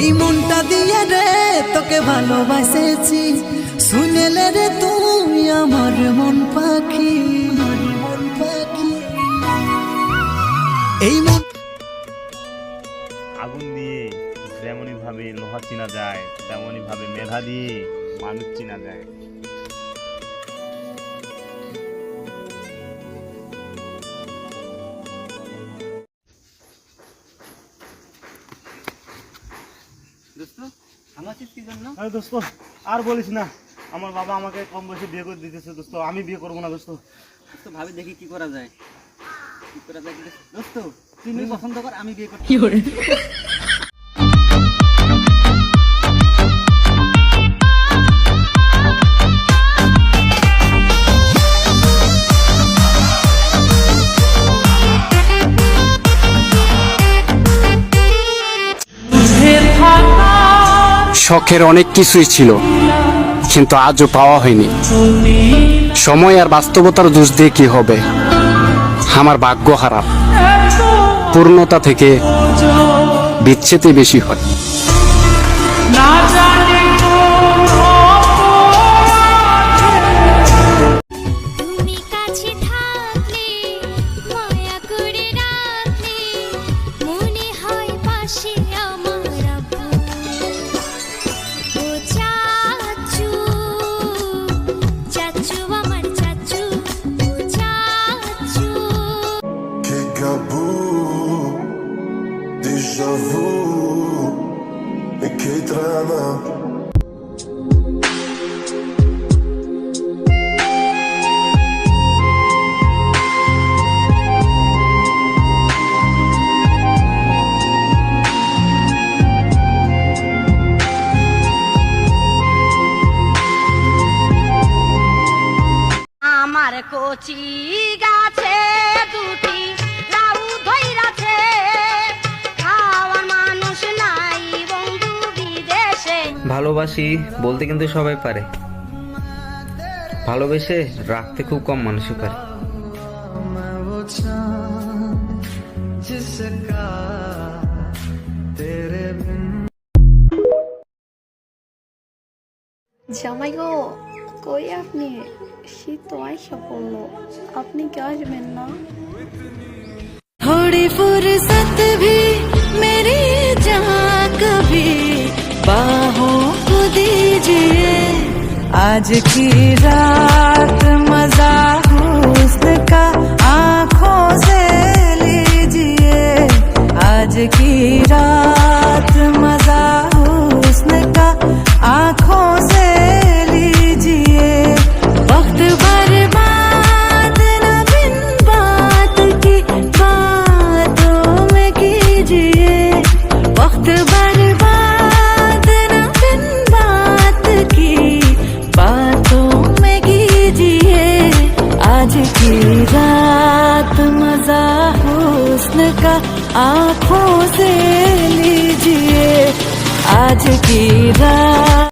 এই মনটা দিয়ে রে, তোকে ভালোবাসেছি। শুনেলে রে তুই আমার পাখি মন পাখি। এই মন আগুন দিয়ে যেমনই ভাবে লোহা চিনা যায়, তেমনই ভাবে মেধা দিয়ে মানুষ চিনা যায়। আরে দোস্ত আর বলিস না। আমার বাবা আমাকে কম বয়সে বিয়ে করে দিতেছে দোস্ত আমি বিয়ে করব না দোস্ত। তো ভাবে দেখি কি করা যায়। কি করা যায় দোস্ত? তুমি পছন্দ কর আমি বিয়ে করতে শখের অনেক কিছুই ছিল, কিন্তু আজও পাওয়া হয়নি। সময় আর বাস্তবতার দোষ দিয়ে কি হবে? আমার ভাগ্য খারাপ। পূর্ণতা থেকে বিচ্ছেদই বেশি হয়। আমার কচি গাছে দুটি ভালোবাসি বলতে কিন্তু সবাই পারে ভালোবেসে রাখতে খুব কম মানুষই পারে मैं वो चाँद जिसका तेरे बिन জামাই গো কই আপনি শীত তো আইসা পড়লো আপনি কি আসবেন না थोड़ी फुर्सत भी दीजिए आज की रात मज़ा की रात मज़ा हुस्न का आँखों से लीजिए। आज की रात